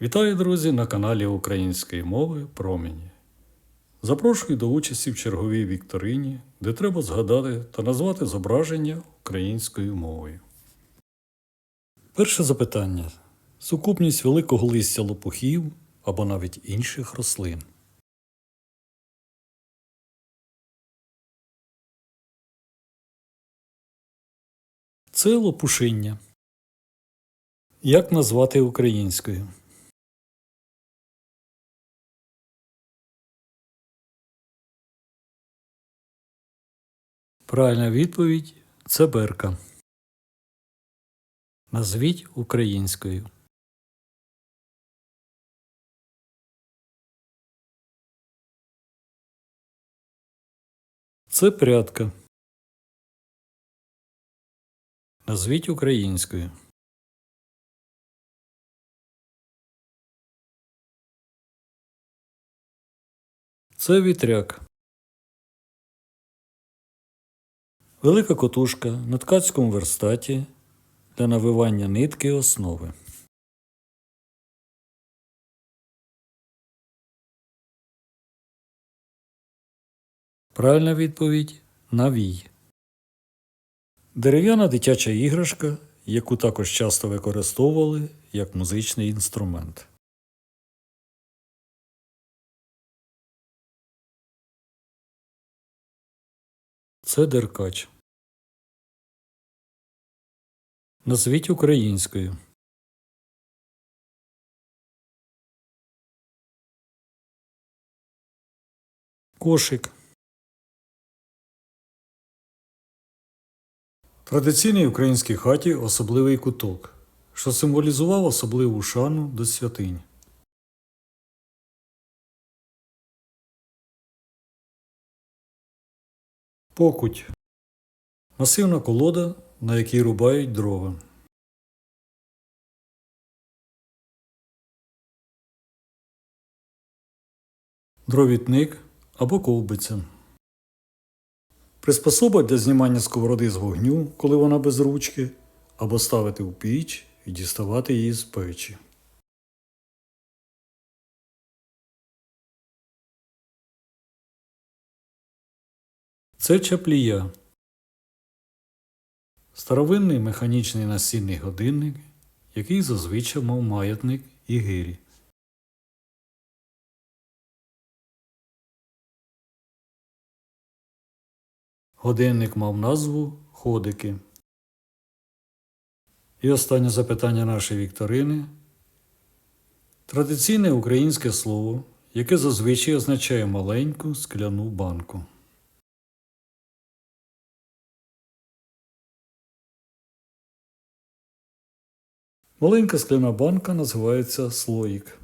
Вітаю, друзі, на каналі Української мови Промені. Запрошую до участі в черговій вікторині, де треба згадати та назвати зображення українською мовою. Перше запитання: сукупність великого листя лопухів або навіть інших рослин. Це лопушиння. Як назвати українською? Правильна відповідь це берка. Назвіть українською. Це прядка. Назвіть українською. Це вітряк. Велика котушка на ткацькому верстаті для навивання нитки основи. Правильна відповідь навій. Дерев'яна дитяча іграшка, яку також часто використовували як музичний інструмент. Це деркач. Назвіть українською. Кошик. В українській хаті особливий куток, що символізував особливу шану до святинь. Покуть. Масивна колода, на якій рубають дрова. Дровітник або ковбиця. Приспособа для знімання сковороди з вогню, коли вона без ручки, або ставити в піч і діставати її з печі. Це чаплія. Старовинний механічний настінний годинник, який зазвичай мав маятник і гирі. Годинник мав назву Ходики. І останнє запитання нашої вікторини. Традиційне українське слово, яке зазвичай означає маленьку скляну банку. Маленька скляна банка називається слоїк.